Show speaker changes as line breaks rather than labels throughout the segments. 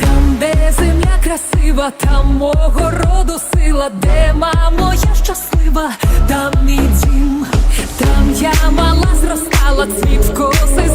Там, де земля красива, там мого роду сила, де мамо, я щаслива, там мій дім, там я мала зростала, цвіт коси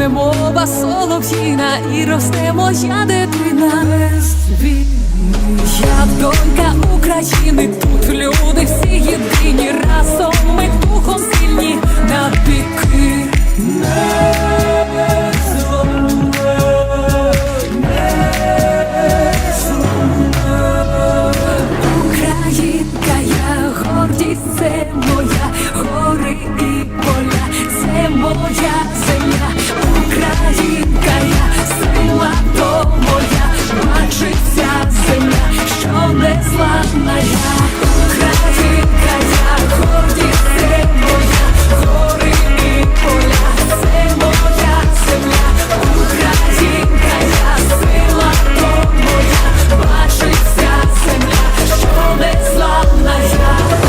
пахне мова солов'їна і росте моя дитина. Я донька України, тут люди всі єдині. Разом ми духом сильні на піки. Українка, я гордість це моя.